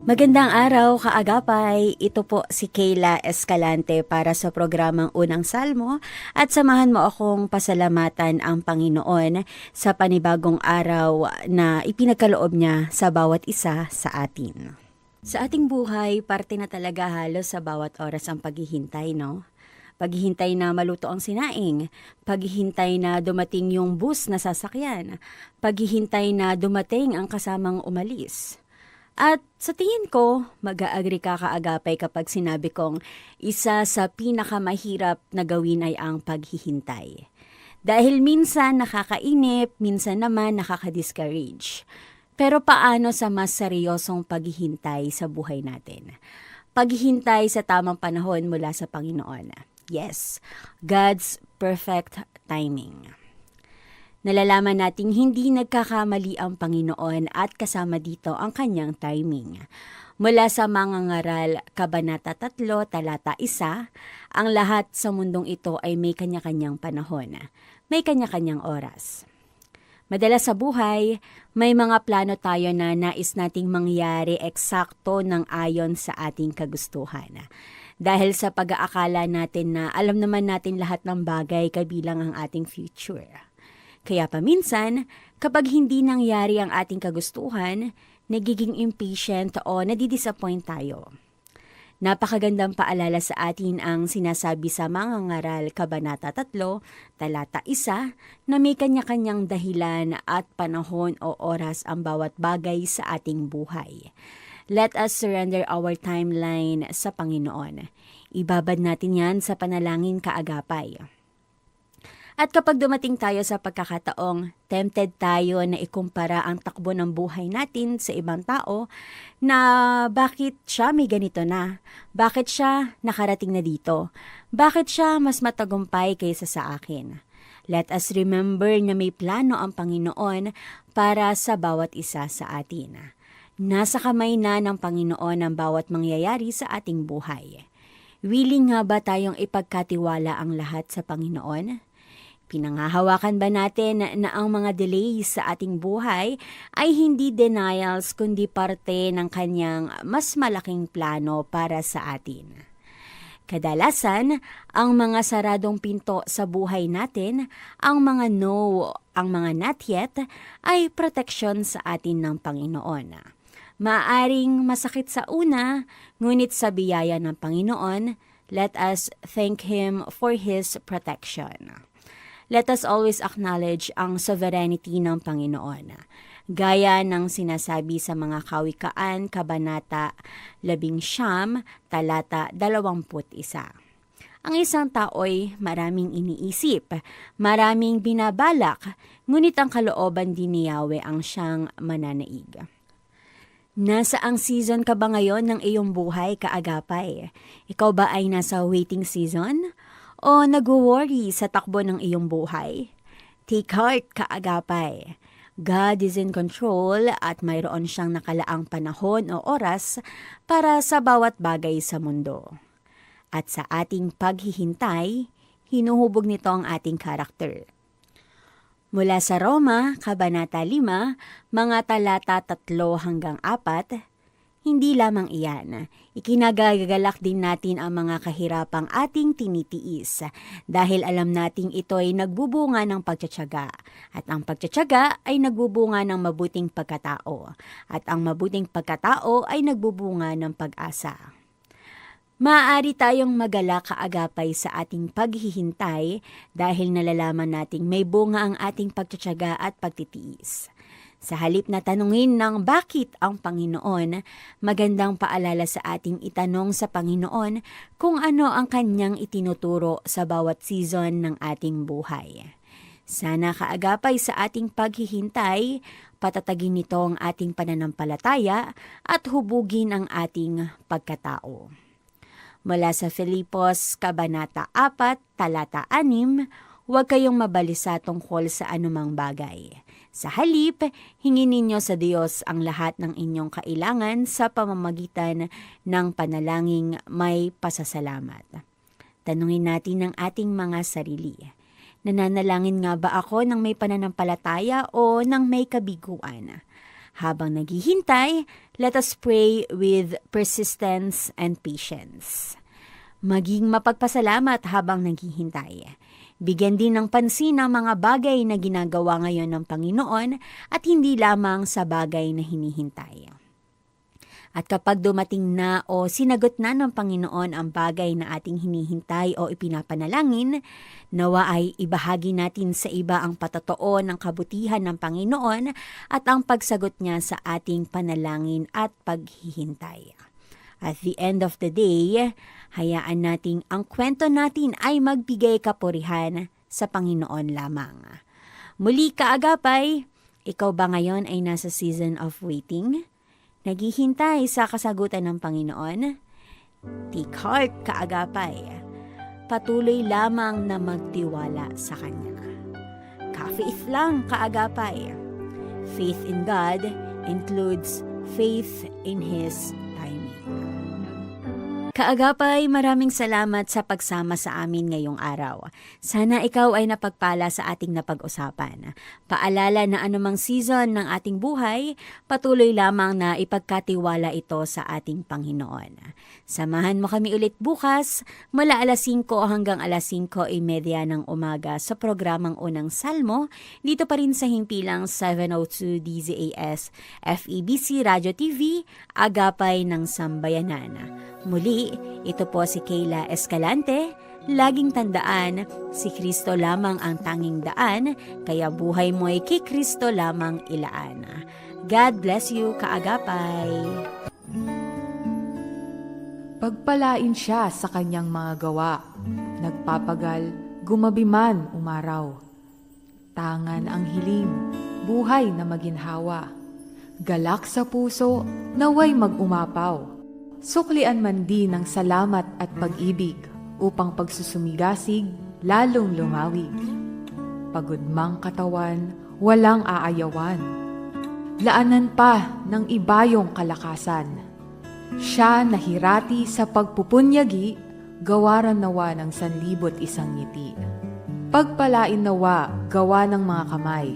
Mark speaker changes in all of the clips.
Speaker 1: Magandang araw, kaagapay. Ito po si Kayla Escalante para sa programang Unang Salmo at samahan mo akong pasalamatan ang Panginoon sa panibagong araw na ipinagkaloob niya sa bawat isa sa atin. Sa ating buhay, parte na talaga halos sa bawat oras ang paghihintay, no? Paghihintay na maluto ang sinaing, paghihintay na dumating yung bus na sasakyan, paghihintay na dumating ang kasamang umalis. At sa tingin ko, mag-aagri ka kaagapay kapag sinabi kong isa sa pinakamahirap na gawin ay ang paghihintay. Dahil minsan nakakainip, minsan naman nakaka-discourage. Pero paano sa mas seryosong paghihintay sa buhay natin? Paghihintay sa tamang panahon mula sa Panginoon. Yes, God's perfect timing. Nalalaman nating hindi nagkakamali ang Panginoon at kasama dito ang kanyang timing. Mula sa mga ngaral, Kabanata 3, Talata 1, ang lahat sa mundong ito ay may kanya-kanyang panahon, may kanya-kanyang oras. Madalas sa buhay, may mga plano tayo na nais nating mangyari eksakto ng ayon sa ating kagustuhan. Dahil sa pag-aakala natin na alam naman natin lahat ng bagay kabilang ang ating future. Kaya paminsan, kapag hindi nangyari ang ating kagustuhan, nagiging impatient o nadidisappoint tayo. Napakagandang paalala sa atin ang sinasabi sa mga ngaral Kabanata 3, talata 1, na may kanya-kanyang dahilan at panahon o oras ang bawat bagay sa ating buhay. Let us surrender our timeline sa Panginoon. Ibabad natin yan sa panalangin kaagapay. At kapag dumating tayo sa pagkakataong tempted tayo na ikumpara ang takbo ng buhay natin sa ibang tao na bakit siya may ganito na, bakit siya nakarating na dito, bakit siya mas matagumpay kaysa sa akin. Let us remember na may plano ang Panginoon para sa bawat isa sa atin. Nasa kamay na ng Panginoon ang bawat mangyayari sa ating buhay. Willing nga ba tayong ipagkatiwala ang lahat sa Panginoon? Pinangahawakan ba natin na ang mga delays sa ating buhay ay hindi denials kundi parte ng kanyang mas malaking plano para sa atin? Kadalasan, ang mga saradong pinto sa buhay natin, ang mga no, ang mga not yet, ay protection sa atin ng Panginoon. Maaring masakit sa una, ngunit sa biyaya ng Panginoon, let us thank Him for His protection let us always acknowledge ang sovereignty ng Panginoon. Gaya ng sinasabi sa mga kawikaan, Kabanata 11, talata 21. Ang isang tao'y maraming iniisip, maraming binabalak, ngunit ang kalooban din ni Yahweh ang siyang mananaig. Nasa ang season ka ba ngayon ng iyong buhay, kaagapay? Ikaw ba ay nasa waiting season? O nag-worry sa takbo ng iyong buhay? Take heart, kaagapay. God is in control at mayroon siyang nakalaang panahon o oras para sa bawat bagay sa mundo. At sa ating paghihintay, hinuhubog nito ang ating karakter. Mula sa Roma, Kabanata 5, mga talata 3 hanggang 4, hindi lamang iyan, ikinagagalak din natin ang mga kahirapang ating tinitiis dahil alam nating ito ay nagbubunga ng pagtsatsaga at ang pagtsatsaga ay nagbubunga ng mabuting pagkatao at ang mabuting pagkatao ay nagbubunga ng pag-asa. Maaari tayong magala kaagapay sa ating paghihintay dahil nalalaman nating may bunga ang ating pagtsatsaga at pagtitiis. Sa halip na tanungin ng bakit ang Panginoon, magandang paalala sa ating itanong sa Panginoon kung ano ang kanyang itinuturo sa bawat season ng ating buhay. Sana kaagapay sa ating paghihintay, patatagin nito ang ating pananampalataya at hubugin ang ating pagkatao. Mula sa Filipos, Kabanata 4, Talata 6, huwag kayong mabalisa tungkol sa anumang bagay. Sa halip, hingin ninyo sa Diyos ang lahat ng inyong kailangan sa pamamagitan ng panalangin may pasasalamat. Tanungin natin ang ating mga sarili. Nananalangin nga ba ako ng may pananampalataya o ng may kabiguan? Habang naghihintay, let us pray with persistence and patience. Maging mapagpasalamat habang naghihintay. Bigyan din ng pansin ang mga bagay na ginagawa ngayon ng Panginoon at hindi lamang sa bagay na hinihintay. At kapag dumating na o sinagot na ng Panginoon ang bagay na ating hinihintay o ipinapanalangin, nawa ay ibahagi natin sa iba ang patotoo ng kabutihan ng Panginoon at ang pagsagot niya sa ating panalangin at paghihintay. At the end of the day, hayaan nating ang kwento natin ay magbigay kapurihan sa Panginoon lamang. Muli kaagapay, ikaw ba ngayon ay nasa season of waiting? Naghihintay sa kasagutan ng Panginoon? Take heart kaagapay. Patuloy lamang na magtiwala sa Kanya. Ka-faith lang kaagapay. Faith in God includes faith in His timing. Kaagapay, maraming salamat sa pagsama sa amin ngayong araw. Sana ikaw ay napagpala sa ating napag-usapan. Paalala na anumang season ng ating buhay, patuloy lamang na ipagkatiwala ito sa ating Panginoon. Samahan mo kami ulit bukas mula alas 5 hanggang alas 5.30 ng umaga sa programang Unang Salmo dito pa rin sa himpilang 702 DZAS FEBC Radio TV, Agapay ng Sambayanan. Muli, ito po si Kayla Escalante. Laging tandaan, si Kristo lamang ang tanging daan, kaya buhay mo'y kay Kristo lamang ilaan. God bless you, kaagapay!
Speaker 2: Pagpalain siya sa kanyang mga gawa. Nagpapagal, gumabi man umaraw. Tangan ang hiling, buhay na maginhawa. Galak sa puso, naway mag-umapaw. Suklian man din ng salamat at pag-ibig upang pagsusumigasig lalong lumawig. Pagod mang katawan, walang aayawan. Laanan pa ng ibayong kalakasan. Siya nahirati sa pagpupunyagi, gawaran nawa ng sanlibot isang ngiti. Pagpalain nawa, gawa ng mga kamay,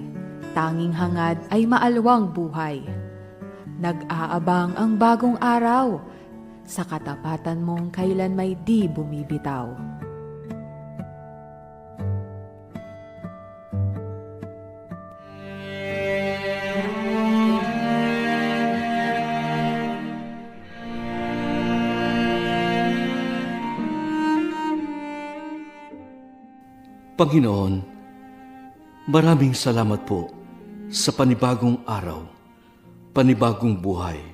Speaker 2: tanging hangad ay maalwang buhay. Nag-aabang ang bagong araw, sa katapatan mong kailan may di bumibitaw.
Speaker 3: Panginoon, maraming salamat po sa panibagong araw, panibagong buhay,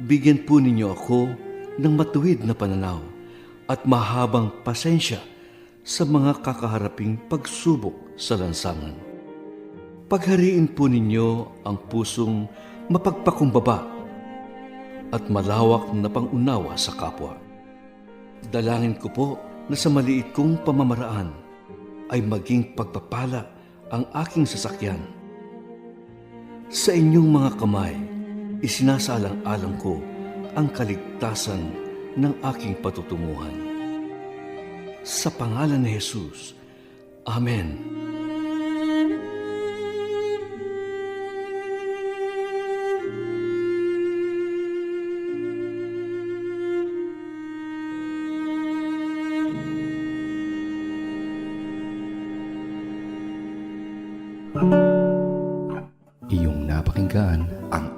Speaker 3: Bigyan po ninyo ako ng matuwid na pananaw at mahabang pasensya sa mga kakaharaping pagsubok sa lansangan. Paghariin po ninyo ang pusong mapagpakumbaba at malawak na pangunawa sa kapwa. Dalangin ko po na sa maliit kong pamamaraan ay maging pagpapala ang aking sasakyan. Sa inyong mga kamay, isinasalang-alang ko ang kaligtasan ng aking patutunguhan. Sa pangalan ni Jesus, Amen.